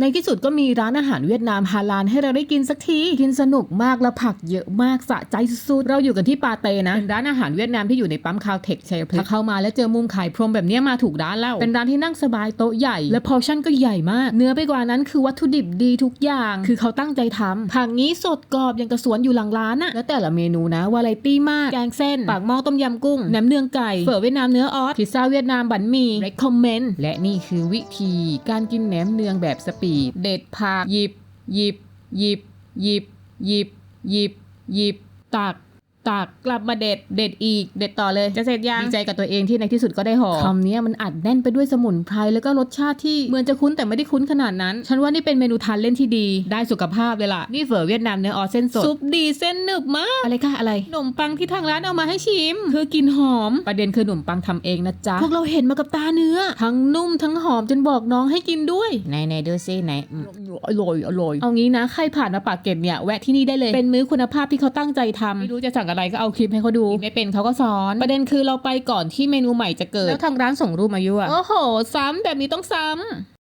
ในที่สุดก็มีร้านอาหารเวียดนามฮาลาลให้เราได้กินสักที กินสนุกมากและผักเยอะมากสะใจสุดๆ เราอยู่กันที่ปาเตนะเป็นร้านอาหารเวียดนามที่อยู่ในปั๊มคาวเทคชัยพฤกษ์เข้ามาแล้วเจอมุมขายพรมแบบนี้มาถูกร้านแล้ว เป็นร้านที่นั่งสบายโต๊ะใหญ่ และพอชั่นก็ใหญ่มาก เนื้อไปกว่านั้นคือวัตถุดิบดีทุกอย่าง คือเขาตั้งใจทำผักงี้สดกรอบอย่างกระสวนอยู่หลังร้านอะและแต่ละเมนูนะวาไรตี้มากแกงเส้นปากหม้อต้มยำกุ้งแหนมเนืองไก่เฝอเวียดนามเนื้อออสพิซซ่าเวียดนามบันหมี่ recommend และนี่คือวิธีการกินแหนมเนืองแบบสปีด เด็ดผักหยิบ หยิบ หยิบ หยิบ หยิบ หยิบ หยิบ ตัก ตักกลับมาเด็ดเด็ดอีก เด็ดต่อเลยจะเสร็จยังดีใจกับตัวเองที่ในที่สุดก็ได้ห่อคำเนี้ยมันอัดแน่นไปด้วยสมุนไพรแล้วก็รสชาติที่เหมือนจะคุ้นแต่ไม่ได้คุ้นขนาดนั้น ฉันว่านี่เป็นเมนูทานเล่นที่ดี ได้สุขภาพเลยล่ะ นี่เฝอเวียดนามเนื้อออเส้นสดซุปดีเส้นหนึบมากอะไรคะอะไรขนมปังที่ทางร้านเอามาให้ชิม คือกลินหอม ประเด็นคือขนมปังทำเองนะจ๊ะพวกเราเห็นมากับตาเนื้อ ทั้งนุ่มทั้งหอมจนบอกน้องให้กินด้วยไหนไหนดูซิไหนอืมอร่อยอร่อยเอางี้นะใครผ่านมาปากเกร็ดเนี่ยแวะที่นี่ได้เลยเป็นมื้อคุณภาพที่เขาตั้งใจทำไม่รู้จะสั่งอะไรก็เอาคลิปให้เขาดู ไม่เป็นเขาก็สอน ประเด็นคือเราไปก่อนที่เมนูใหม่จะเกิดแล้วทางร้านส่งรูปมายั่วโอ้โห ซ้ำแบบนี้ต้องซ้ำ